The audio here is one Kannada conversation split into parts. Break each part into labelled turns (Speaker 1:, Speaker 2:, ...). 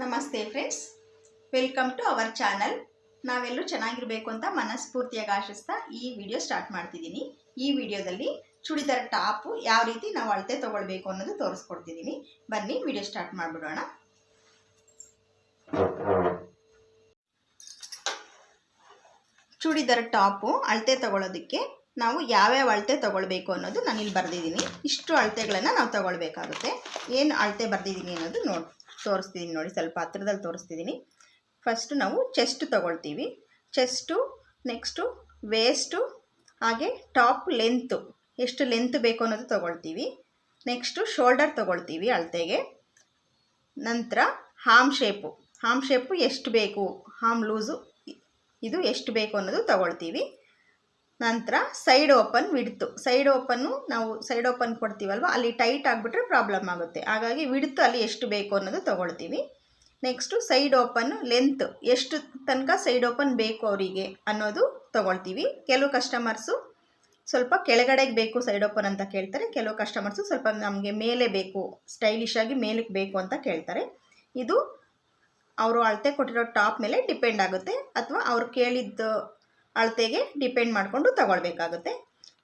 Speaker 1: ನಮಸ್ತೆ friends welcome to our channel ನಾವೆಲ್ಲರೂ ಚೆನ್ನಾಗಿರಬೇಕು ಅಂತ ಮನಸ್ಫೂರ್ತಿಯಾಗಿ ಆಶಿಸ್ತಾ ಈ ವಿಡಿಯೋ ಸ್ಟಾರ್ಟ್ ಮಾಡ್ತಿದ್ದೀನಿ. ಈ ವಿಡಿಯೋದಲ್ಲಿ ಚೂಡಿದಾರ್ ಟಾಪು ಯಾವ ರೀತಿ ನಾವು ಅಳತೆ ತೊಗೊಳ್ಬೇಕು ಅನ್ನೋದು ತೋರಿಸ್ಕೊಡ್ತಿದ್ದೀನಿ. ಬನ್ನಿ ವಿಡಿಯೋ ಸ್ಟಾರ್ಟ್ ಮಾಡಿಬಿಡೋಣ. ಚೂಡಿದಾರ್ ಟಾಪು ಅಳತೆ ತಗೊಳ್ಳೋದಕ್ಕೆ ನಾವು ಯಾವ್ಯಾವ ಅಳತೆ ತೊಗೊಳ್ಬೇಕು ಅನ್ನೋದು ನಾನು ಇಲ್ಲಿ ಬರೆದಿದ್ದೀನಿ. ಇಷ್ಟು ಅಳತೆಗಳನ್ನು ನಾವು ತಗೊಳ್ಬೇಕಾಗುತ್ತೆ. ಏನು ಅಳತೆ ಬರೆದಿದ್ದೀನಿ ಅನ್ನೋದು ನೋಡಿ ತೋರಿಸ್ತಿದ್ದೀನಿ ನೋಡಿ, ಸ್ವಲ್ಪ ಹತ್ರದಲ್ಲಿ ತೋರಿಸ್ತಿದ್ದೀನಿ ಫಸ್ಟು ನಾವು ಚೆಸ್ಟ್ ತೊಗೊಳ್ತೀವಿ. ಚೆಸ್ಟು ನೆಕ್ಸ್ಟು ವೇಸ್ಟು ಹಾಗೆ ಟಾಪ್ ಲೆಂತು ಎಷ್ಟು ಲೆಂತ್ ಬೇಕು ಅನ್ನೋದು ತೊಗೊಳ್ತೀವಿ. ನೆಕ್ಸ್ಟು ಶೋಲ್ಡರ್ ತೊಗೊಳ್ತೀವಿ ಅಳತೆಗೆ. ನಂತರ ಹಾಮ್ ಶೇಪು ಹಾಮ್ ಶೇಪು ಎಷ್ಟು ಬೇಕು ಹಾಮ್ ಲೂಸು ಇದು ಎಷ್ಟು ಬೇಕು ಅನ್ನೋದು ತಗೊಳ್ತೀವಿ. ನಂತರ side open width. Side open ನಾವು ಸೈಡ್ ಓಪನ್ ಕೊಡ್ತೀವಲ್ವ? ಅಲ್ಲಿ ಟೈಟ್ ಆಗಿಬಿಟ್ರೆ ಪ್ರಾಬ್ಲಮ್ ಆಗುತ್ತೆ. ಹಾಗಾಗಿ ವಿಡ್ತು ಅಲ್ಲಿ ಎಷ್ಟು ಬೇಕು ಅನ್ನೋದು ತೊಗೊಳ್ತೀವಿ. ನೆಕ್ಸ್ಟು ಸೈಡ್ ಓಪನ್ ಲೆಂತ್ ಎಷ್ಟು ತನಕ ಸೈಡ್ ಓಪನ್ ಬೇಕು ಅವರಿಗೆ ಅನ್ನೋದು ತೊಗೊಳ್ತೀವಿ. ಕೆಲವು ಕಸ್ಟಮರ್ಸು ಸ್ವಲ್ಪ ಕೆಳಗಡೆಗೆ ಬೇಕು ಸೈಡ್ ಓಪನ್ ಅಂತ ಕೇಳ್ತಾರೆ. ಕೆಲವು ಕಸ್ಟಮರ್ಸು ಸ್ವಲ್ಪ ನಮಗೆ ಮೇಲೆ ಬೇಕು ಸ್ಟೈಲಿಶ್ ಆಗಿ ಮೇಲಕ್ಕೆ ಬೇಕು ಅಂತ ಕೇಳ್ತಾರೆ. ಇದು ಅವರು ಅಳತೆ ಕೊಟ್ಟಿರೋ ಟಾಪ್ ಮೇಲೆ ಡಿಪೆಂಡ್ ಆಗುತ್ತೆ. ಅಥವಾ ಅವ್ರು ಕೇಳಿದ್ದು ಅಳತೆಗೆ ಡಿಪೆಂಡ್ ಮಾಡಿಕೊಂಡು ತಗೊಳ್ಬೇಕಾಗುತ್ತೆ.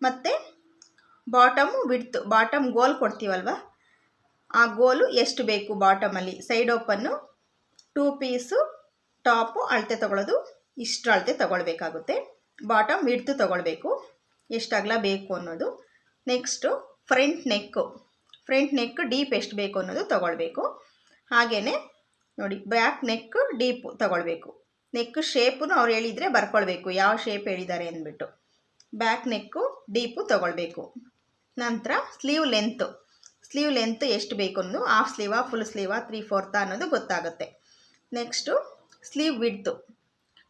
Speaker 1: ಮತ್ತು ಬಾಟಮು ವಿಡ್ತ್, ಬಾಟಮ್ ಗೋಲ್ ಕೊಡ್ತೀವಲ್ವ? ಆ ಗೋಲು ಎಷ್ಟು ಬೇಕು ಬಾಟಮಲ್ಲಿ? Side open two piece, top, ಅಳತೆ ತಗೊಳ್ಳೋದು, ಇಷ್ಟು ಅಳತೆ ತೊಗೊಳ್ಬೇಕಾಗುತ್ತೆ. ಬಾಟಮ್ ವಿಡ್ತು ತೊಗೊಳ್ಬೇಕು. ಎಷ್ಟು ಅಗಲ ಬೇಕು ಅನ್ನೋದು. Next front neck front neck deep ಎಷ್ಟು ಬೇಕು ಅನ್ನೋದು ತೊಗೊಳ್ಬೇಕು. ಹಾಗೆಯೇ ನೋಡಿ, ಬ್ಯಾಕ್ ನೆಕ್ ಡೀಪ್ ತೊಗೊಳ್ಬೇಕು. ನೆಕ್ ಶೇಪನ್ನು ಅವ್ರು ಹೇಳಿದರೆ ಬರ್ಕೊಳ್ಬೇಕು. ಯಾವ ಶೇಪ್ ಹೇಳಿದ್ದಾರೆ ಅಂದ್ಬಿಟ್ಟು. ಬ್ಯಾಕ್ ನೆಕ್ಕು ಡೀಪು ತೊಗೊಳ್ಬೇಕು. ನಂತರ ಸ್ಲೀವ್ ಲೆಂತು ಸ್ಲೀವ್ ಲೆಂತ್ ಎಷ್ಟು ಬೇಕು ಅನ್ನೋದು ಹಾಫ್ ಸ್ಲೀವಾ ಫುಲ್ ಸ್ಲೀವಾ ತ್ರೀ ಫೋರ್ತಾ ಅನ್ನೋದು ಗೊತ್ತಾಗುತ್ತೆ. Next sleeve width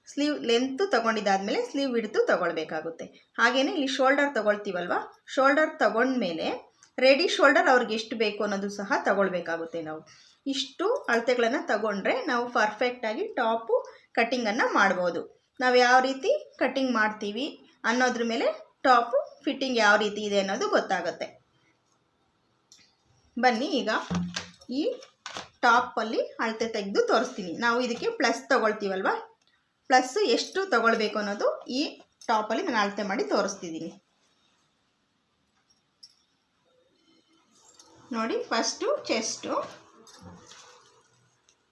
Speaker 1: sleeve length ತೊಗೊಂಡಿದ್ದಾದಮೇಲೆ sleeve width ತೊಗೊಳ್ಬೇಕಾಗುತ್ತೆ. ಹಾಗೆಯೇ ಇಲ್ಲಿ ಶೋಲ್ಡರ್ ತೊಗೊಳ್ತೀವಲ್ವ? ಶೋಲ್ಡರ್ ತೊಗೊಂಡ್ಮೇಲೆ ರೆಡಿ ಶೋಲ್ಡರ್ ಅವ್ರಿಗೆ ಎಷ್ಟು ಬೇಕು ಅನ್ನೋದು ಸಹ ತಗೊಳ್ಬೇಕಾಗುತ್ತೆ ನಾವು. ಇಷ್ಟು ಅಳತೆಗಳನ್ನು ತಗೊಂಡ್ರೆ ನಾವು ಪರ್ಫೆಕ್ಟಾಗಿ ಟಾಪು ಕಟ್ಟಿಂಗನ್ನು ಮಾಡ್ಬೋದು. ನಾವು ಯಾವ ರೀತಿ ಕಟ್ಟಿಂಗ್ ಮಾಡ್ತೀವಿ ಅನ್ನೋದ್ರ ಮೇಲೆ ಟಾಪು, ಫಿಟ್ಟಿಂಗ್ ಯಾವ ರೀತಿ ಇದೆ ಅನ್ನೋದು ಗೊತ್ತಾಗುತ್ತೆ. ಬನ್ನಿ ಈಗ ಈ ಟಾಪಲ್ಲಿ ಅಳತೆ ತೆಗೆದು ತೋರಿಸ್ತೀನಿ. ನಾವು ಇದಕ್ಕೆ ಪ್ಲಸ್ ತೊಗೊಳ್ತೀವಲ್ವ? ಪ್ಲಸ್ ಎಷ್ಟು ತಗೊಳ್ಬೇಕು ಅನ್ನೋದು ಈ ಟಾಪಲ್ಲಿ ನಾನು ಅಳತೆ ಮಾಡಿ ತೋರಿಸ್ತಿದ್ದೀನಿ. ನೋಡಿ, ಫಸ್ಟು ಚೆಸ್ಟು.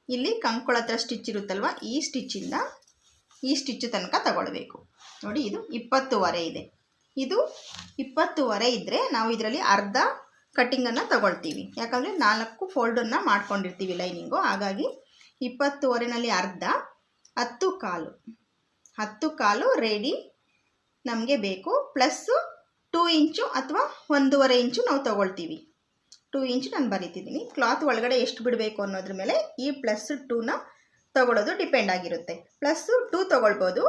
Speaker 1: ಇಲ್ಲಿ ಕಂಕುಳ ಹತ್ರ ಸ್ಟಿಚ್ ಇರುತ್ತಲ್ವ? ಈ ಸ್ಟಿಚ್ಚಿಂದ ಈ ಸ್ಟಿಚ್ ತನಕ ತಗೊಳ್ಬೇಕು. ನೋಡಿ, ಇದು ಇಪ್ಪತ್ತುವರೆ ಇದೆ. ಇದು ಇಪ್ಪತ್ತುವರೆ ಇದ್ದರೆ ನಾವು ಇದರಲ್ಲಿ ಅರ್ಧ ಕಟ್ಟಿಂಗನ್ನು ತಗೊಳ್ತೀವಿ. ಯಾಕಂದರೆ ನಾಲ್ಕು ಫೋಲ್ಡನ್ನು ಮಾಡ್ಕೊಂಡಿರ್ತೀವಿ ಲೈನಿಂಗು ಹಾಗಾಗಿ ಇಪ್ಪತ್ತುವರೆನಲ್ಲಿ ಅರ್ಧ, ಹತ್ತು ಕಾಲು. ಹತ್ತು ಕಾಲು ರೆಡಿ ನಮಗೆ ಬೇಕು. ಪ್ಲಸ್ಸು ಟೂ ಇಂಚು ಅಥವಾ ಒಂದೂವರೆ ಇಂಚು ನಾವು ತಗೊಳ್ತೀವಿ. ಟೂ ಇಂಚ್ ನಾನು ಬರೀತಿದ್ದೀನಿ. ಕ್ಲಾತ್ ಒಳಗಡೆ ಎಷ್ಟು ಬಿಡಬೇಕು ಅನ್ನೋದ್ರ ಮೇಲೆ ಈ ಪ್ಲಸ್ ಟೂನ ತಗೊಳ್ಳೋದು ಡಿಪೆಂಡ್ ಆಗಿರುತ್ತೆ. ಪ್ಲಸ್ಸು ಟೂ ತೊಗೊಳ್ಬೋದು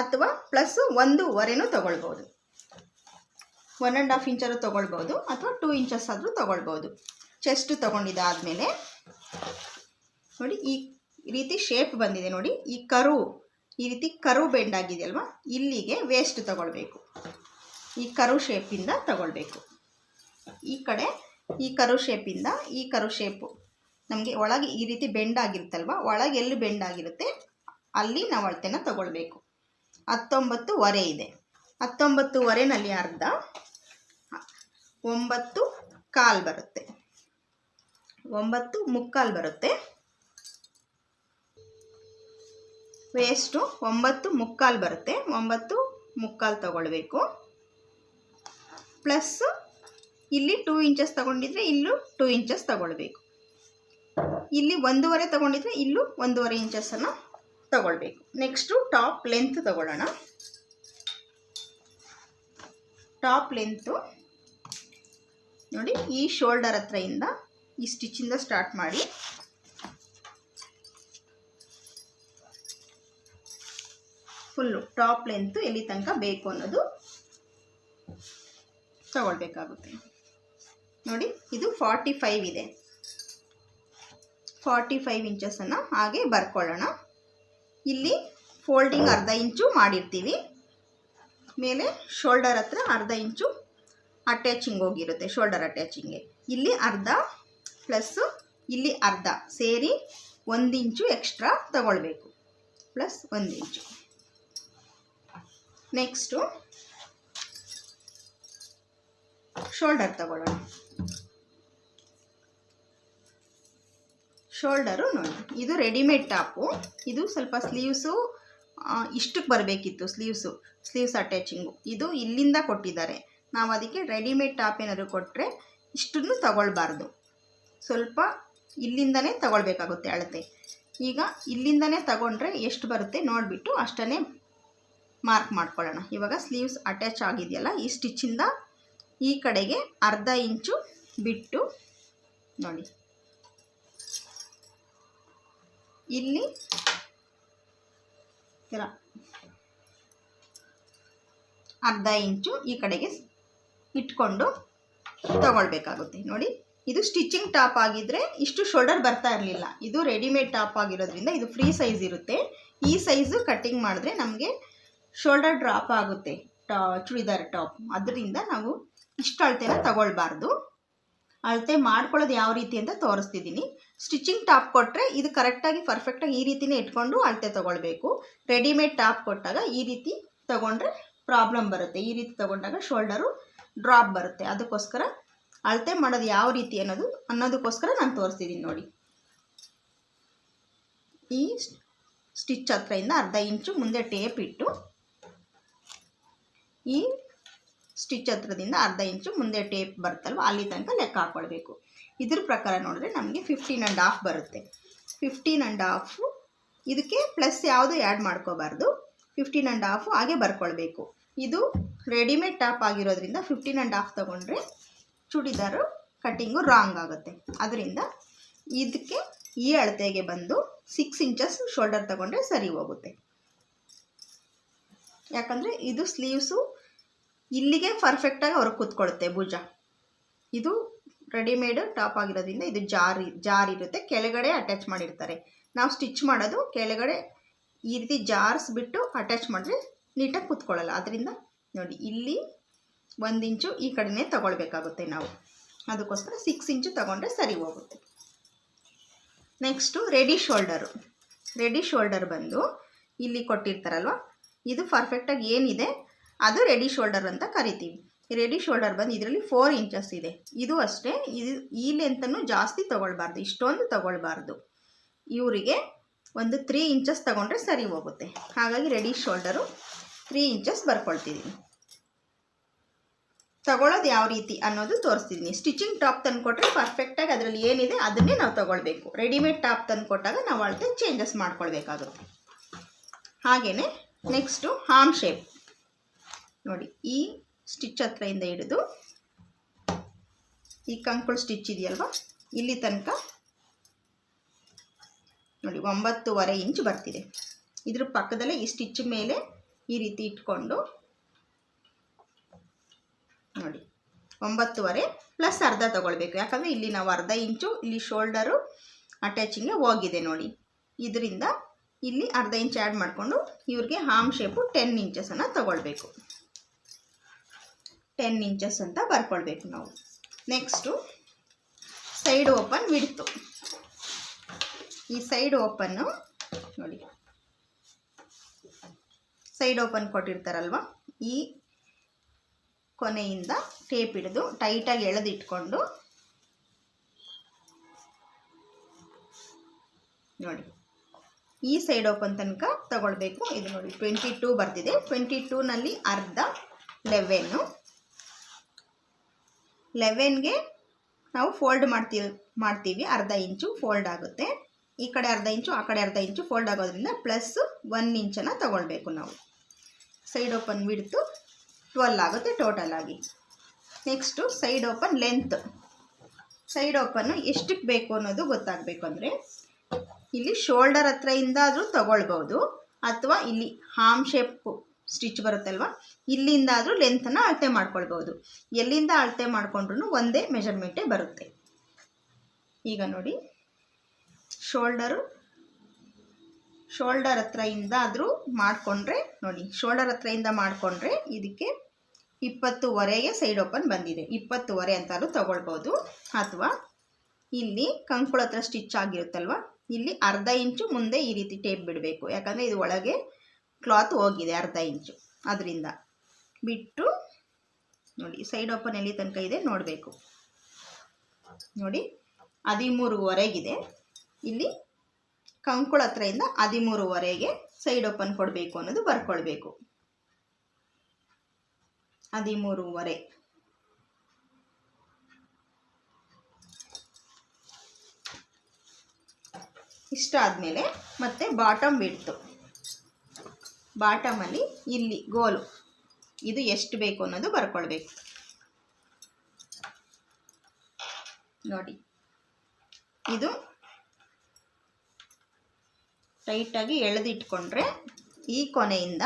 Speaker 1: ಅಥವಾ ಪ್ಲಸ್ಸು ಒಂದೂವರೆನೂ ತೊಗೊಳ್ಬೋದು. ಒನ್ ಆ್ಯಂಡ್ ಹಾಫ್ ಇಂಚಾರು ತೊಗೊಳ್ಬೋದು ಅಥವಾ ಟೂ ಇಂಚಸ್ ಆದರೂ ತೊಗೊಳ್ಬೋದು. ಚೆಸ್ಟ್ ತೊಗೊಂಡಿದ್ದಾದಮೇಲೆ ನೋಡಿ ಈ ರೀತಿ ಶೇಪ್ ಬಂದಿದೆ ನೋಡಿ. ಈ ಕರು, ಈ ರೀತಿ ಕರು ಬೆಂಡ್ ಆಗಿದೆ ಅಲ್ವಾ? ಇಲ್ಲಿಗೆ ವೇಸ್ಟ್ ತಗೊಳ್ಬೇಕು. ಈ ಕರು ಶೇಪಿಂದ ತಗೊಳ್ಬೇಕು. ಈ ಕಡೆ ಈ ಕರು ಶೇಪಿಂದ ಈ ಕರು ಶೇಪು ನಮಗೆ ಒಳಗೆ ಈ ರೀತಿ ಬೆಂಡ್ ಆಗಿರುತ್ತಲ್ವ? ಒಳಗೆ ಎಲ್ಲಿ ಬೆಂಡ್ ಆಗಿರುತ್ತೆ? ಅಲ್ಲಿ ನಾವು ಅಳತೆನ ತಗೊಳ್ಬೇಕು. ಹತ್ತೊಂಬತ್ತುವರೆ ಇದೆ. ಹತ್ತೊಂಬತ್ತು ವರೆನಲ್ಲಿ ಅರ್ಧ, ಒಂಬತ್ತು ಕಾಲು ಬರುತ್ತೆ. ಒಂಬತ್ತು ಮುಕ್ಕಾಲು ಬರುತ್ತೆ. ವೇಸ್ಟು ಒಂಬತ್ತು ಮುಕ್ಕಾಲು ಬರುತ್ತೆ. ಒಂಬತ್ತು ಮುಕ್ಕಾಲು ತಗೊಳ್ಬೇಕು. ಪ್ಲಸ್ ಇಲ್ಲಿ ಟೂ ಇಂಚಸ್ ತಗೊಂಡಿದ್ರೆ ಇಲ್ಲೂ ಟೂ ಇಂಚಸ್ ತಗೊಳ್ಬೇಕು. ಇಲ್ಲಿ ಒಂದೂವರೆ ತಗೊಂಡಿದ್ರೆ ಇಲ್ಲೂ ಒಂದೂವರೆ ಇಂಚಸ್ಸನ್ನು ತಗೊಳ್ಬೇಕು. ನೆಕ್ಸ್ಟು ಟಾಪ್ ಲೆಂತ್ ತಗೊಳ್ಳೋಣ. ಟಾಪ್ ಲೆಂತು ನೋಡಿ ಈ ಶೋಲ್ಡರ್ ಹತ್ರದಿಂದ ಈ ಸ್ಟಿಚಿಂದ ಸ್ಟಾರ್ಟ್ ಮಾಡಿ. ಫುಲ್ಲು ಟಾಪ್ ಲೆಂತು ಎಲ್ಲಿ ತನಕ ಬೇಕು ಅನ್ನೋದು ತಗೊಳ್ಬೇಕಾಗುತ್ತೆ. ನೋಡಿ, ಇದು ಫಾರ್ಟಿ ಫೈವ್ ಇದೆ. ಫಾರ್ಟಿ ಫೈವ್ ಇಂಚಸನ್ನು ಹಾಗೆ ಬರ್ಕೊಳ್ಳೋಣ. ಇಲ್ಲಿ ಫೋಲ್ಡಿಂಗ್ ಅರ್ಧ ಇಂಚು ಮಾಡಿರ್ತೀವಿ. ಮೇಲೆ ಶೋಲ್ಡರ್ ಹತ್ರ ಅರ್ಧ ಇಂಚು ಅಟ್ಯಾಚಿಂಗ್ ಹೋಗಿರುತ್ತೆ ಶೋಲ್ಡರ್ ಅಟ್ಯಾಚಿಂಗ್ಗೆ ಇಲ್ಲಿ ಅರ್ಧ ಪ್ಲಸ್ಸು ಇಲ್ಲಿ ಅರ್ಧ ಸೇರಿ ಒಂದು ಇಂಚು ಎಕ್ಸ್ಟ್ರಾ ತಗೊಳ್ಬೇಕು. ಪ್ಲಸ್ ಒಂದು ಇಂಚು. ನೆಕ್ಸ್ಟು ಶೋಲ್ಡರ್ ತಗೊಳ್ಳೋಣ. ಶೋಲ್ಡರು ನೋಡಿ. ಇದು ರೆಡಿಮೇಡ್ ಟಾಪು. ಇದು ಸ್ವಲ್ಪ ಸ್ಲೀವ್ಸು ಇಷ್ಟಕ್ಕೆ ಬರಬೇಕಿತ್ತು ಸ್ಲೀವ್ಸು, ಸ್ಲೀವ್ಸ್ ಅಟ್ಯಾಚಿಂಗು. ಇದು ಇಲ್ಲಿಂದ ಕೊಟ್ಟಿದ್ದಾರೆ. ನಾವು ಅದಕ್ಕೆ ರೆಡಿಮೇಡ್ ಟಾಪ್ ಏನಾದರೂ ಕೊಟ್ಟರೆ ಇಷ್ಟನ್ನು ತಗೊಳ್ಬಾರ್ದು. ಸ್ವಲ್ಪ ಇಲ್ಲಿಂದನೇ ತಗೊಳ್ಬೇಕಾಗುತ್ತೆ ಅಳತೆ. ಈಗ ಇಲ್ಲಿಂದನೇ ತಗೊಂಡ್ರೆ ಎಷ್ಟು ಬರುತ್ತೆ ನೋಡಿಬಿಟ್ಟು ಅಷ್ಟೇ ಮಾರ್ಕ್ ಮಾಡ್ಕೊಳ್ಳೋಣ. ಇವಾಗ ಸ್ಲೀವ್ಸ್ ಅಟ್ಯಾಚ್ ಆಗಿದೆಯಲ್ಲ, ಈ ಸ್ಟಿಚ್ಚಿಂದ ಈ ಕಡೆಗೆ ಅರ್ಧ ಇಂಚು ಬಿಟ್ಟು ನೋಡಿ. ಇಲ್ಲಿ ಥರ ಅರ್ಧ ಇಂಚು ಈ ಕಡೆಗೆ ಇಟ್ಕೊಂಡು ತಗೊಳ್ಬೇಕಾಗುತ್ತೆ. ನೋಡಿ, ಇದು ಸ್ಟಿಚಿಂಗ್ ಟಾಪ್ ಆಗಿದ್ರೆ ಇಷ್ಟು ಶೋಲ್ಡರ್ ಬರ್ತಾ ಇರಲಿಲ್ಲ. ಇದು ರೆಡಿಮೇಡ್ ಟಾಪ್ ಆಗಿರೋದ್ರಿಂದ ಇದು ಫ್ರೀ ಸೈಜ್ ಇರುತ್ತೆ. ಈ ಸೈಜು ಕಟ್ಟಿಂಗ್ ಮಾಡಿದ್ರೆ ನಮಗೆ ಶೋಲ್ಡರ್ ಡ್ರಾಪ್ ಆಗುತ್ತೆ ಟಾ, ಚೂಡಿದಾರ್ ಟಾಪ್. ಅದರಿಂದ ನಾವು ಇಷ್ಟು ಅಳತೆನ ತಗೊಳ್ಬಾರ್ದು. ಅಳತೆ ಮಾಡ್ಕೊಳ್ಳೋದು ಯಾವ ರೀತಿ ಅಂತ ತೋರಿಸ್ತಿದ್ದೀನಿ. ಸ್ಟಿಚಿಂಗ್ ಟಾಪ್ ಕೊಟ್ಟರೆ ಇದು ಕರೆಕ್ಟಾಗಿ ಪರ್ಫೆಕ್ಟಾಗಿ ಈ ರೀತಿನೇ ಇಟ್ಕೊಂಡು ಅಳತೆ ತೊಗೊಳ್ಬೇಕು. ರೆಡಿಮೇಡ್ ಟಾಪ್ ಕೊಟ್ಟಾಗ ಈ ರೀತಿ ತೊಗೊಂಡ್ರೆ ಪ್ರಾಬ್ಲಮ್ ಬರುತ್ತೆ. ಈ ರೀತಿ ತೊಗೊಂಡಾಗ ಶೋಲ್ಡರು ಡ್ರಾಪ್ ಬರುತ್ತೆ. ಅದಕ್ಕೋಸ್ಕರ ಅಳತೆ ಮಾಡೋದು ಯಾವ ರೀತಿ ಅನ್ನೋದು, ಅನ್ನೋದಕ್ಕೋಸ್ಕರ ನಾನು ತೋರಿಸ್ತಿದ್ದೀನಿ ನೋಡಿ. ಈ ಸ್ಟಿಚ್ ಹತ್ರದಿಂದ ಅರ್ಧ ಇಂಚು ಮುಂದೆ ಟೇಪ್ ಇಟ್ಟು ಈ ಸ್ಟಿಚ್ ಹತ್ರದಿಂದ ಅರ್ಧ ಇಂಚು ಮುಂದೆ ಟೇಪ್ ಬರುತ್ತಲ್ವ, ಅಲ್ಲಿ ತನಕ ಲೆಕ್ಕ ಹಾಕ್ಕೊಳ್ಬೇಕು ಇದ್ರ ಪ್ರಕಾರ ನೋಡಿದ್ರೆ ನಮಗೆ ಫಿಫ್ಟೀನ್ ಆ್ಯಂಡ್ ಹಾಫ್ ಬರುತ್ತೆ. ಫಿಫ್ಟೀನ್ ಆ್ಯಂಡ್ ಹಾಫು ಇದಕ್ಕೆ ಪ್ಲಸ್ ಯಾವುದು ಆ್ಯಡ್ ಮಾಡ್ಕೋಬಾರ್ದು ಫಿಫ್ಟೀನ್ ಆ್ಯಂಡ್ ಹಾಫು ಹಾಗೆ ಬರ್ಕೊಳ್ಬೇಕು. ಇದು ರೆಡಿಮೇಡ್ ಟಾಪ್ ಆಗಿರೋದ್ರಿಂದ ಫಿಫ್ಟೀನ್ ಆ್ಯಂಡ್ ಹಾಫ್ ತೊಗೊಂಡ್ರೆ ಚೂಡಿದಾರು ಕಟ್ಟಿಂಗು ರಾಂಗ್ ಆಗುತ್ತೆ. ಅದರಿಂದ ಇದಕ್ಕೆ ಈ ಅಳತೆಗೆ ಬಂದು ಸಿಕ್ಸ್ ಇಂಚಸ್ ಶೋಲ್ಡರ್ ತಗೊಂಡ್ರೆ ಸರಿ ಹೋಗುತ್ತೆ. ಯಾಕಂದರೆ ಇದು ಸ್ಲೀವ್ಸು ಇಲ್ಲಿಗೆ ಪರ್ಫೆಕ್ಟಾಗಿ ಅವ್ರಿಗೆ ಕೂತ್ಕೊಳ್ಳುತ್ತೆ ಭುಜ. ಇದು ರೆಡಿಮೇಡ್ ಟಾಪ್ ಆಗಿರೋದ್ರಿಂದ ಇದು ಜಾರಿ ಜಾರಿ ಇರುತ್ತೆ. ಕೆಳಗಡೆ ಅಟ್ಯಾಚ್ ಮಾಡಿರ್ತಾರೆ. ನಾವು ಸ್ಟಿಚ್ ಮಾಡೋದು ಕೆಳಗಡೆ ಈ ರೀತಿ ಜಾರಿಸ್ಬಿಟ್ಟು ಅಟ್ಯಾಚ್ ಮಾಡಿದ್ರೆ ನೀಟಾಗಿ ಕೂತ್ಕೊಳ್ಳಲ್ಲ. ಅದರಿಂದ ನೋಡಿ, ಇಲ್ಲಿ ಒಂದು ಇಂಚು, ಈ ಕಡೆನೇ ತಗೊಳ್ಬೇಕಾಗುತ್ತೆ ನಾವು. ಅದಕ್ಕೋಸ್ಕರ ಸಿಕ್ಸ್ ಇಂಚು ತಗೊಂಡ್ರೆ ಸರಿ ಹೋಗುತ್ತೆ. Next ready shoulder ready shoulder ಬಂದು ಇಲ್ಲಿ ಕೊಟ್ಟಿರ್ತಾರಲ್ವ? ಇದು ಪರ್ಫೆಕ್ಟಾಗಿ ಏನಿದೆ? ಅದು ರೆಡಿ ಶೋಲ್ಡರ್ ಅಂತ ಕರಿತೀವಿ. ರೆಡಿ ಶೋಲ್ಡರ್ ಬಂದು ಇದರಲ್ಲಿ ಫೋರ್ ಇಂಚಸ್ ಇದೆ. ಇದು ಅಷ್ಟೇ, ಇದು ಈ ಲೆಂತನ್ನು ಜಾಸ್ತಿ ತೊಗೊಳ್ಬಾರ್ದು, ಇಷ್ಟೊಂದು ತೊಗೊಳ್ಬಾರ್ದು. ಇವರಿಗೆ ಒಂದು ತ್ರೀ ಇಂಚಸ್ ತಗೊಂಡ್ರೆ ಸರಿ ಹೋಗುತ್ತೆ. ಹಾಗಾಗಿ ರೆಡಿ ಶೋಲ್ಡರು ತ್ರೀ ಇಂಚಸ್ ಬರ್ಕೊಳ್ತಿದ್ದೀನಿ ತಗೊಳ್ಳೋದು ಯಾವ ರೀತಿ ಅನ್ನೋದು ತೋರಿಸ್ತಿದ್ದೀನಿ ಸ್ಟಿಚಿಂಗ್ ಟಾಪ್ ತಂದು ಕೊಟ್ಟರೆ ಪರ್ಫೆಕ್ಟಾಗಿ ಅದರಲ್ಲಿ ಏನಿದೆ ಅದನ್ನೇ ನಾವು ತೊಗೊಳ್ಬೇಕು. ರೆಡಿಮೇಡ್ ಟಾಪ್ ತಂದು ಕೊಟ್ಟಾಗ ನಾವು ಅಳತೆ ಚೇಂಜಸ್ ಮಾಡ್ಕೊಳ್ಬೇಕಾಗುತ್ತೆ. ಹಾಗೆಯೇ ನೆಕ್ಸ್ಟು ಹಾಮ್ ಶೇಪ್ ನೋಡಿ, ಈ ಸ್ಟಿಚ್ ಹತ್ರದಿಂದ ಹಿಡಿದು ಈ ಕಂಕುಳ್ ಸ್ಟಿಚ್ ಇದೆಯಲ್ವ? ಇಲ್ಲಿ ತನಕ ನೋಡಿ, ಒಂಬತ್ತುವರೆ ಇಂಚ್ ಬರ್ತಿದೆ. ಇದ್ರ ಪಕ್ಕದಲ್ಲೇ ಈ ಸ್ಟಿಚ್ ಮೇಲೆ ಈ ರೀತಿ ಇಟ್ಕೊಂಡು ನೋಡಿ, ಒಂಬತ್ತುವರೆ ಪ್ಲಸ್ ಅರ್ಧ ತಗೊಳ್ಬೇಕು. ಯಾಕಂದರೆ ಇಲ್ಲಿ ನಾವು ಅರ್ಧ ಇಂಚು, ಇಲ್ಲಿ ಶೋಲ್ಡರು ಅಟ್ಯಾಚಿಂಗ್ಗೆ ಹೋಗಿದೆ ನೋಡಿ. ಇದರಿಂದ ಇಲ್ಲಿ ಅರ್ಧ ಇಂಚ್ ಆ್ಯಡ್ ಮಾಡಿಕೊಂಡು ಇವ್ರಿಗೆ ಹಾಮ್ ಶೇಪು ಟೆನ್ ಇಂಚಸನ್ನು ತಗೊಳ್ಬೇಕು. ಟೆನ್ ಇಂಚಸ್ ಅಂತ ಬರ್ಕೊಳ್ಬೇಕು ನಾವು. ನೆಕ್ಸ್ಟು ಸೈಡ್ ಓಪನ್ ಬಿಡ್ತು ಈ ಸೈಡ್ ಓಪನ್ನು ನೋಡಿ. ಸೈಡ್ ಓಪನ್ ಕೊಟ್ಟಿರ್ತಾರಲ್ವ? ಈ ಕೊನೆಯಿಂದ ಟೇಪ್ ಹಿಡಿದು ಟೈಟಾಗಿ ಎಳೆದಿಟ್ಕೊಂಡು, ನೋಡಿ. ಈ ಸೈಡ್ ಓಪನ್ ತನಕ ತಗೊಳ್ಬೇಕು. ಇದು ನೋಡಿ ಟ್ವೆಂಟಿ ಟೂ ಬರ್ತಿದೆ. ಟ್ವೆಂಟಿ ಟೂನಲ್ಲಿ ಅರ್ಧ ಲೆವೆನ್ನು ಲೆವೆನ್ಗೆ ನಾವು ಫೋಲ್ಡ್ ಮಾಡ್ತೀವಿ ಮಾಡ್ತೀವಿ. ಅರ್ಧ ಇಂಚು ಫೋಲ್ಡ್ ಆಗುತ್ತೆ. ಈ ಕಡೆ ಅರ್ಧ ಇಂಚು, ಆ ಕಡೆ ಅರ್ಧ ಇಂಚು ಫೋಲ್ಡ್ ಆಗೋದ್ರಿಂದ ಪ್ಲಸ್ ಒನ್ ಇಂಚನ್ನು ತಗೊಳ್ಬೇಕು ನಾವು. ಸೈಡ್ ಓಪನ್ ಬಿಡ್ತು ಟ್ವೆಲ್ ಆಗುತ್ತೆ ಟೋಟಲ್ ಆಗಿ. Next side open length. Side open ಎಷ್ಟಕ್ಕೆ ಬೇಕು ಅನ್ನೋದು ಗೊತ್ತಾಗಬೇಕು ಅಂದರೆ ಇಲ್ಲಿ ಶೋಲ್ಡರ್ ಹತ್ರ ಇಂದಾದರೂ ತಗೊಳ್ಬೋದು. ಅಥವಾ ಇಲ್ಲಿ ಹಾಮ್ ಶೇಪ್ ಸ್ಟಿಚ್ ಬರುತ್ತಲ್ವ? ಇಲ್ಲಿಂದಾದರೂ ಲೆಂತನ್ನು ಅಳತೆ ಮಾಡ್ಕೊಳ್ಬೋದು ಎಲ್ಲಿಂದ ಅಳತೆ ಮಾಡಿಕೊಂಡ್ರು ಒಂದೇ ಮೆಜರ್ಮೆಂಟೇ ಬರುತ್ತೆ. ಈಗ ನೋಡಿ. ಶೋಲ್ಡರು, ಶೋಲ್ಡರ್ ಹತ್ರದಿಂದ ಆದರೂ ಮಾಡಿಕೊಂಡ್ರೆ ನೋಡಿ, ಶೋಲ್ಡರ್ ಹತ್ರದಿಂದ ಮಾಡಿಕೊಂಡ್ರೆ ಇದಕ್ಕೆ ಇಪ್ಪತ್ತುವರೆಗೆ ಸೈಡ್ ಓಪನ್ ಬಂದಿದೆ. ಇಪ್ಪತ್ತುವರೆ ಅಂತಾದ್ರೂ ತಗೊಳ್ಬೋದು ಅಥವಾ ಇಲ್ಲಿ ಕಂಕುಳ ಹತ್ರ ಸ್ಟಿಚ್ ಆಗಿರುತ್ತಲ್ವ? ಇಲ್ಲಿ ಅರ್ಧ ಇಂಚು ಮುಂದೆ ಈ ರೀತಿ ಟೇಪ್ ಬಿಡಬೇಕು. ಯಾಕಂದರೆ ಇದು ಒಳಗೆ ಕ್ಲಾತ್ ಹೋಗಿದೆ ಅರ್ಧ ಇಂಚು. ಅದರಿಂದ ಬಿಟ್ಟು ನೋಡಿ, ಸೈಡ್ ಓಪನ್ ಎಲ್ಲಿ ತನಕ ಇದೆ ನೋಡಬೇಕು. ನೋಡಿ, ಹದಿಮೂರುವರೆಗಿದೆ. ಇಲ್ಲಿ ಕಂಕುಳ ಹತ್ರದಿಂದ ಹದಿಮೂರುವರೆಗೆ ಸೈಡ್ ಓಪನ್ ಕೊಡಬೇಕು ಅನ್ನೋದು ಬರ್ಕೊಳ್ಬೇಕು. ಹದಿಮೂರುವರೆ. ಇಷ್ಟ ಆದಮೇಲೆ ಮತ್ತೆ ಬಾಟಮ್ ಬಿಡ್ತು ಬಾಟಮಲ್ಲಿ ಇಲ್ಲಿ ಗೋಲು. ಇದು ಎಷ್ಟು ಬೇಕು ಅನ್ನೋದು ಬರ್ಕೊಳ್ಬೇಕು. ನೋಡಿ. ಇದು ಟೈಟಾಗಿ ಎಳೆದಿಟ್ಕೊಂಡ್ರೆ ಈ ಕೊನೆಯಿಂದ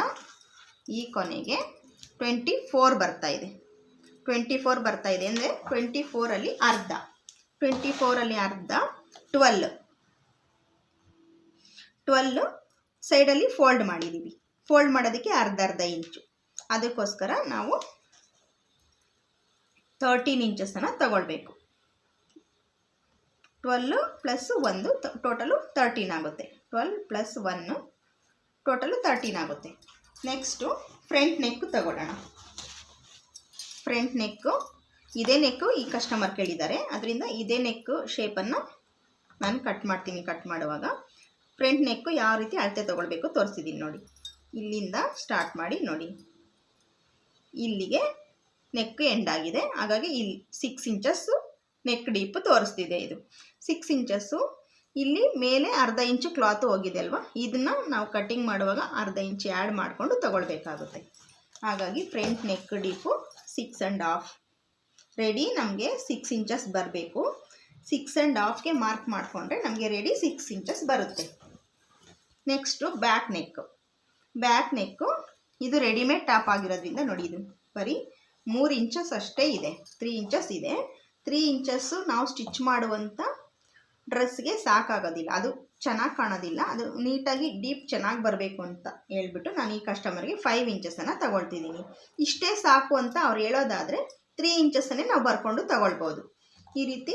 Speaker 1: ಈ ಕೊನೆಗೆ ಟ್ವೆಂಟಿ ಫೋರ್ ಬರ್ತಾ ಇದೆ. ಟ್ವೆಂಟಿ ಫೋರ್ ಬರ್ತಾ ಇದೆ ಅಂದರೆ ಟ್ವೆಂಟಿ ಫೋರಲ್ಲಿ ಅರ್ಧ. ಟ್ವೆಂಟಿ ಫೋರಲ್ಲಿ ಅರ್ಧ ಟ್ವೆಲ್ ಟ್ವೆಲ್ ಸೈಡಲ್ಲಿ ಫೋಲ್ಡ್ ಮಾಡಿದ್ದೀವಿ ಫೋಲ್ಡ್ ಮಾಡೋದಕ್ಕೆ ಅರ್ಧ ಅರ್ಧ ಇಂಚು. ಅದಕ್ಕೋಸ್ಕರ ನಾವು ತರ್ಟೀನ್ ಇಂಚಸನ್ನು ತಗೊಳ್ಬೇಕು. ಟ್ವೆಲ್ಲು ಪ್ಲಸ್ ಒಂದು ಟೋಟಲು ತರ್ಟೀನ್ ಆಗುತ್ತೆ. Twelve plus one total thirteen ಆಗುತ್ತೆ. ನೆಕ್ಸ್ಟು ಫ್ರಂಟ್ ನೆಕ್ಕು ತಗೊಳ್ಳೋಣ. ಫ್ರಂಟ್ ನೆಕ್ಕು ಇದೇ ನೆಕ್ಕು ಈ ಕಸ್ಟಮರ್ ಕೇಳಿದ್ದಾರೆ. ಅದರಿಂದ ಇದೇ ನೆಕ್ಕು ಶೇಪನ್ನು ನಾನು ಕಟ್ ಮಾಡ್ತೀನಿ ಕಟ್ ಮಾಡುವಾಗ. ಫ್ರಂಟ್ ನೆಕ್ಕು ಯಾವ ರೀತಿ ಅಳತೆ ತೊಗೊಳ್ಬೇಕು ತೋರಿಸಿದ್ದೀನಿ ನೋಡಿ. ಇಲ್ಲಿಂದ ಸ್ಟಾರ್ಟ್ ಮಾಡಿ ನೋಡಿ. ಇಲ್ಲಿಗೆ ನೆಕ್ ಎಂಡ್ ಆಗಿದೆ. ಹಾಗಾಗಿ ಇಲ್ಲಿ ಸಿಕ್ಸ್ ಇಂಚಸ್ಸು ನೆಕ್ ಡೀಪ್ ತೋರಿಸ್ತಿದೆ ಇದು. ಸಿಕ್ಸ್ ಇಂಚಸ್ಸು ಇಲ್ಲಿ ಮೇಲೆ ಅರ್ಧ ಇಂಚು ಕ್ಲಾತ್ ಹೋಗಿದೆ ಅಲ್ವಾ? ಇದನ್ನು ನಾವು ಕಟ್ಟಿಂಗ್ ಮಾಡುವಾಗ ಅರ್ಧ ಇಂಚು ಆ್ಯಡ್ ಮಾಡಿಕೊಂಡು ತಗೊಳ್ಬೇಕಾಗುತ್ತೆ. ಹಾಗಾಗಿ front neck deep six and half ready ನಮಗೆ ಸಿಕ್ಸ್ ಇಂಚಸ್ ಬರಬೇಕು. ಸಿಕ್ಸ್ ಆ್ಯಂಡ್ ಹಾಫ್ಗೆ ಮಾರ್ಕ್ ಮಾಡಿಕೊಂಡ್ರೆ ನಮಗೆ ರೆಡಿ ಸಿಕ್ಸ್ ಇಂಚಸ್ ಬರುತ್ತೆ. Next back neck back neck ಇದು ರೆಡಿಮೇಡ್ ಟಾಪ್ ಆಗಿರೋದ್ರಿಂದ ನೋಡಿ ಇದು ಬರೀ ಮೂರು ಇಂಚಸ್ ಅಷ್ಟೇ ಇದೆ. ತ್ರೀ ಇಂಚಸ್ ಇದೆ. ತ್ರೀ ಇಂಚಸ್ಸು ನಾವು ಸ್ಟಿಚ್ ಮಾಡುವಂಥ ಡ್ರೆಸ್ಗೆ ಸಾಕಾಗೋದಿಲ್ಲ. ಅದು ಚೆನ್ನಾಗಿ ಕಾಣೋದಿಲ್ಲ. ಅದು ನೀಟಾಗಿ ಡೀಪ್ ಚೆನ್ನಾಗಿ ಬರಬೇಕು ಅಂತ ಹೇಳ್ಬಿಟ್ಟು ನಾನು ಈ ಕಸ್ಟಮರ್ಗೆ ಫೈವ್ ಇಂಚಸನ್ನು ತಗೊಳ್ತಿದ್ದೀನಿ. ಇಷ್ಟೇ ಸಾಕು ಅಂತ ಅವ್ರು ಹೇಳೋದಾದರೆ ತ್ರೀ ಇಂಚಸ್ಸನ್ನೇ ನಾವು ಬರ್ಕೊಂಡು ತಗೊಳ್ಬೋದು. ಈ ರೀತಿ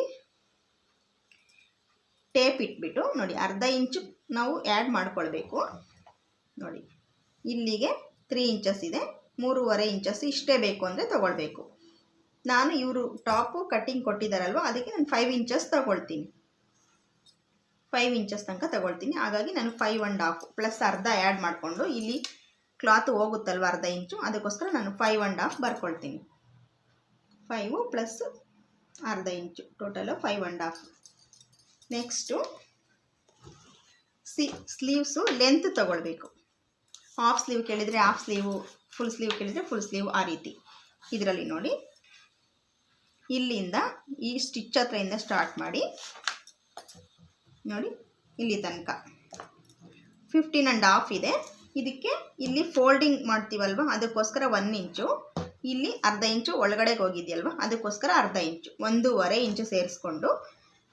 Speaker 1: ಟೇಪ್ ಇಟ್ಬಿಟ್ಟು ನೋಡಿ ಅರ್ಧ ಇಂಚು ನಾವು ಆ್ಯಡ್ ಮಾಡ್ಕೊಳ್ಬೇಕು. ನೋಡಿ. ಇಲ್ಲಿಗೆ ತ್ರೀ ಇಂಚಸ್ ಇದೆ. ಮೂರುವರೆ ಇಂಚಸ್ ಇಷ್ಟೇ ಬೇಕು ಅಂದರೆ ತೊಗೊಳ್ಬೇಕು. ನಾನು ಇವರು ಟಾಪು ಕಟ್ಟಿಂಗ್ ಕೊಟ್ಟಿದ್ದಾರಲ್ವ ಅದಕ್ಕೆ ನಾನು ಫೈವ್ ಇಂಚಸ್ ತಗೊಳ್ತೀನಿ. ಫೈವ್ ಇಂಚಸ್ ತನಕ ತಗೊಳ್ತೀನಿ. ಹಾಗಾಗಿ ನಾನು ಫೈವ್ ಆ್ಯಂಡ್ ಹಾಫ್ ಪ್ಲಸ್ ಅರ್ಧ ಆ್ಯಡ್ ಮಾಡಿಕೊಂಡು ಇಲ್ಲಿ ಕ್ಲಾತ್ ಹೋಗುತ್ತಲ್ವ ಅರ್ಧ ಇಂಚು ಅದಕ್ಕೋಸ್ಕರ ನಾನು ಫೈವ್ ಆ್ಯಂಡ್ ಹಾಫ್ ಬರ್ಕೊಳ್ತೀನಿ. ಫೈವ್ ಪ್ಲಸ್ ಅರ್ಧ ಇಂಚು total five and half next C sleeves length ತಗೊಳ್ಬೇಕು. ಹಾಫ್ ಸ್ಲೀವ್ ಕೇಳಿದರೆ ಹಾಫ್ ಸ್ಲೀವು ಫುಲ್ ಸ್ಲೀವ್ ಕೇಳಿದರೆ ಫುಲ್ ಸ್ಲೀವ್ ಆ ರೀತಿ. ಇದರಲ್ಲಿ ನೋಡಿ. ಇಲ್ಲಿಂದ ಈ ಸ್ಟಿಚ್ ಹತ್ರದಿಂದ ಸ್ಟಾರ್ಟ್ ಮಾಡಿ. ನೋಡಿ, ಇಲ್ಲಿ ತನಕ. ಫಿಫ್ಟೀನ್ ಆ್ಯಂಡ್ ಹಾಫ್ ಇದೆ. ಇದಕ್ಕೆ ಇಲ್ಲಿ ಫೋಲ್ಡಿಂಗ್ ಮಾಡ್ತೀವಲ್ವ? ಅದಕ್ಕೋಸ್ಕರ ಒನ್ ಇಂಚು. ಇಲ್ಲಿ ಅರ್ಧ ಇಂಚು ಒಳಗಡೆಗೆ ಹೋಗಿದೆಯಲ್ವ? ಅದಕ್ಕೋಸ್ಕರ ಅರ್ಧ ಇಂಚು. ಒಂದೂವರೆ ಇಂಚು ಸೇರಿಸ್ಕೊಂಡು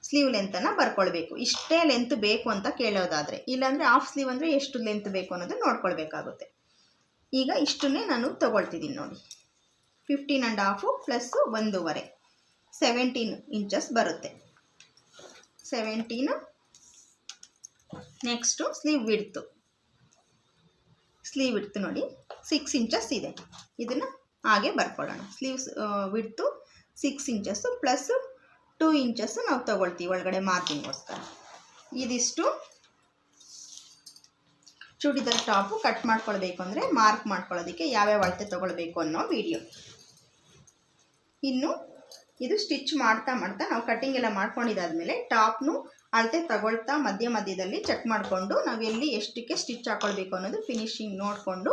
Speaker 1: ಸ್ಲೀವ್ ಲೆಂತನ್ನು ಬರ್ಕೊಳ್ಬೇಕು. ಇಷ್ಟೇ ಲೆಂತ್ ಬೇಕು ಅಂತ ಕೇಳೋದಾದರೆ. ಇಲ್ಲಾಂದರೆ ಹಾಫ್ ಸ್ಲೀವ್ ಅಂದರೆ ಎಷ್ಟು ಲೆಂತ್ ಬೇಕು ಅನ್ನೋದು ನೋಡ್ಕೊಳ್ಬೇಕಾಗುತ್ತೆ. ಈಗ ಇಷ್ಟನ್ನೇ ನಾನು ತಗೊಳ್ತಿದ್ದೀನಿ ನೋಡಿ. ಫಿಫ್ಟೀನ್ ಆ್ಯಂಡ್ ಹಾಫು ಪ್ಲಸ್ಸು ಒಂದೂವರೆ. ಸೆವೆಂಟೀನ್ ಇಂಚಸ್ ಬರುತ್ತೆ. Seventeen next sleeve width sleeve width ನೋಡಿ ಸಿಕ್ಸ್ ಇಂಚಸ್ ಇದೆ. ಇದನ್ನು ಹಾಗೆ ಬರ್ಕೊಳ್ಳೋಣ sleeves width six inches plus two inches ನಾವು ತಗೊಳ್ತೀವಿ ಒಳಗಡೆ ಮಾರ್ಕಿಂಗೋಸ್ಕರ ಇದಿಷ್ಟು. ಚೂಡಿದಾರ್ ಟಾಪು ಕಟ್ ಮಾಡ್ಕೊಳ್ಬೇಕು ಅಂದರೆ ಮಾರ್ಕ್ ಮಾಡ್ಕೊಳ್ಳೋದಕ್ಕೆ ಯಾವ್ಯಾವ ಅಳತೆ ತೊಗೊಳ್ಬೇಕು ಅನ್ನೋ ವಿಡಿಯೋ. ಇನ್ನು ಇದು ಸ್ಟಿಚ್ ಮಾಡ್ತಾ ಮಾಡ್ತಾ ನಾವು ಕಟ್ಟಿಂಗ್ ಎಲ್ಲ ಮಾಡ್ಕೊಂಡಿದ್ದಾದಮೇಲೆ ಟಾಪ್ನು ಅಳತೆ ತಗೊಳ್ತಾ ಮಧ್ಯ ಮಧ್ಯದಲ್ಲಿ ಚೆಕ್ ಮಾಡಿಕೊಂಡು ನಾವು ಎಲ್ಲಿ ಎಷ್ಟಕ್ಕೆ ಸ್ಟಿಚ್ ಹಾಕೊಳ್ಬೇಕು ಅನ್ನೋದು ಫಿನಿಶಿಂಗ್ ನೋಡಿಕೊಂಡು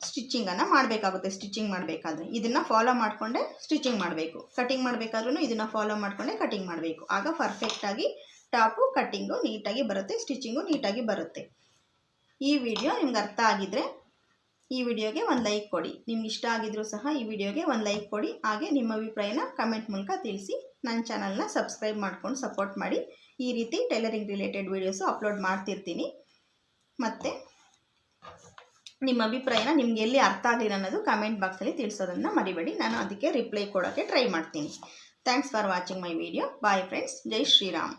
Speaker 1: ಸ್ಟಿಚ್ಚಿಂಗನ್ನು ಮಾಡಬೇಕಾಗುತ್ತೆ ಸ್ಟಿಚಿಂಗ್ ಮಾಡಬೇಕಾದ್ರೆ. ಇದನ್ನು ಫಾಲೋ ಮಾಡಿಕೊಂಡೆ ಸ್ಟಿಚಿಂಗ್ ಮಾಡಬೇಕು. ಕಟಿಂಗ್ ಮಾಡಬೇಕಾದ್ರೂ ಇದನ್ನು ಫಾಲೋ ಮಾಡಿಕೊಂಡೆ ಕಟಿಂಗ್ ಮಾಡಬೇಕು. ಆಗ ಪರ್ಫೆಕ್ಟಾಗಿ ಟಾಪು ಕಟ್ಟಿಂಗು ನೀಟಾಗಿ ಬರುತ್ತೆ ಸ್ಟಿಚಿಂಗು ನೀಟಾಗಿ ಬರುತ್ತೆ. ಈ ವಿಡಿಯೋ ನಿಮ್ಗೆ ಅರ್ಥ ಆಗಿದ್ರೆ ಈ ವಿಡಿಯೋಗೆ ಒಂದು ಲೈಕ್ ಕೊಡಿ. ನಿಮ್ಗೆ ಇಷ್ಟ ಆಗಿದ್ರೂ ಸಹ ಈ ವಿಡಿಯೋಗೆ ಒಂದು ಲೈಕ್ ಕೊಡಿ. ಹಾಗೆ ನಿಮ್ಮ ಅಭಿಪ್ರಾಯನ ಕಮೆಂಟ್ ಮೂಲಕ ತಿಳಿಸಿ. ನನ್ನ ಚಾನಲ್ನ ಸಬ್ಸ್ಕ್ರೈಬ್ ಮಾಡ್ಕೊಂಡು ಸಪೋರ್ಟ್ ಮಾಡಿ. ಈ ರೀತಿ ಟೈಲರಿಂಗ್ ರಿಲೇಟೆಡ್ ವೀಡಿಯೋಸು ಅಪ್ಲೋಡ್ ಮಾಡ್ತಿರ್ತೀನಿ. ಮತ್ತು ನಿಮ್ಮ ಅಭಿಪ್ರಾಯನ ನಿಮ್ಗೆ ಎಲ್ಲಿ ಅರ್ಥ ಆಗಲಿಲ್ಲ ಅನ್ನೋದು ಕಮೆಂಟ್ ಬಾಕ್ಸಲ್ಲಿ ತಿಳಿಸೋದನ್ನು ಮರಿಬೇಡಿ. ನಾನು ಅದಕ್ಕೆ ರಿಪ್ಲೈ ಕೊಡೋಕ್ಕೆ ಟ್ರೈ ಮಾಡ್ತೀನಿ. Thanks for watching my video bye friends Jai Shriram.